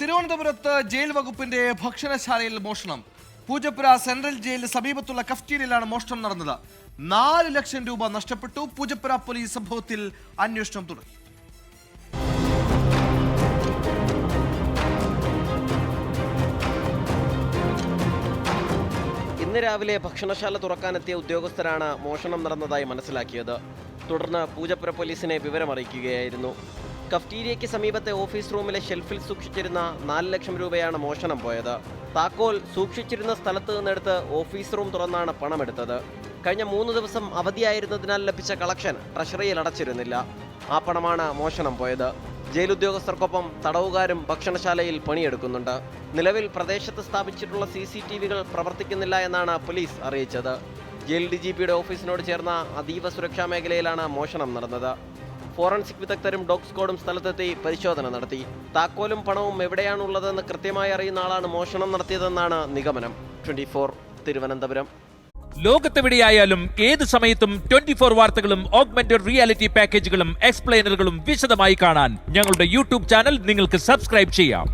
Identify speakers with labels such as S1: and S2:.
S1: തിരുവനന്തപുരത്ത് ജയിൽ വകുപ്പിന്റെ ഭക്ഷണശാലയിൽ മോഷണം. പൂജപ്പുര സെൻട്രൽ ജയിലിന് സമീപത്തുള്ള കഫ്റ്റീരിയയിലാണ് മോഷണം നടന്നത്. നാല് ലക്ഷം രൂപ നഷ്ടപ്പെട്ടു. പൂജപ്പുര പോലീസ് സംഭവത്തിൽ അന്വേഷണം തുടങ്ങി.
S2: ഇന്ന് രാവിലെ ഭക്ഷണശാല തുറക്കാനെത്തിയ ഉദ്യോഗസ്ഥരാണ് മോഷണം നടന്നതായി മനസ്സിലാക്കിയത്. തുടർന്ന് പൂജപ്പുര പോലീസിനെ വിവരമറിയിക്കുകയായിരുന്നു. കഫ്റ്റീരിയയ്ക്ക് സമീപത്തെ ഓഫീസ് റൂമിലെ ഷെൽഫിൽ സൂക്ഷിച്ചിരുന്ന നാല് ലക്ഷം രൂപയാണ് മോഷണം പോയത്. താക്കോൽ സൂക്ഷിച്ചിരുന്ന സ്ഥലത്ത് നിന്നെടുത്ത് ഓഫീസ് റൂം തുറന്നാണ് പണമെടുത്തത്. കഴിഞ്ഞ മൂന്ന് ദിവസം അവധിയായിരുന്നതിനാൽ ലഭിച്ച കളക്ഷൻ ട്രഷറിയിൽ അടച്ചിരുന്നില്ല. ആ പണമാണ് മോഷണം പോയത്. ജയിൽ ഉദ്യോഗസ്ഥർക്കൊപ്പം തടവുകാരും ഭക്ഷണശാലയിൽ പണിയെടുക്കുന്നുണ്ട്. നിലവിൽ പ്രദേശത്ത് സ്ഥാപിച്ചിട്ടുള്ള സി സി ടി വികൾ പ്രവർത്തിക്കുന്നില്ല എന്നാണ് പോലീസ് അറിയിച്ചത്. ജയിൽ ഡി ജി പിയുടെ ഓഫീസിനോട് ചേർന്ന അതീവ സുരക്ഷാ മേഖലയിലാണ് മോഷണം നടന്നത്. ഫോറൻസിക് വിദഗ്ധരും ഡോഗ് സ്ക്വാഡും സ്ഥലത്തെത്തി പരിശോധന നടത്തി. താക്കോലും പണവും എവിടെയാണുള്ളതെന്ന് കൃത്യമായി അറിയുന്ന ആളാണ് മോഷണം നടത്തിയതെന്നാണ് നിഗമനം. ട്വന്റി തിരുവനന്തപുരം.
S3: ലോകത്തെവിടെയായാലും ഏത് സമയത്തും ട്വന്റി ഫോർ വാർത്തകളും ഓഗ്മെന്റഡ് റിയാലിറ്റി പാക്കേജുകളും എക്സ്പ്ലെയിനറുകളും വിശദമായി കാണാൻ ഞങ്ങളുടെ യൂട്യൂബ് ചാനൽ നിങ്ങൾക്ക് സബ്സ്ക്രൈബ് ചെയ്യാം.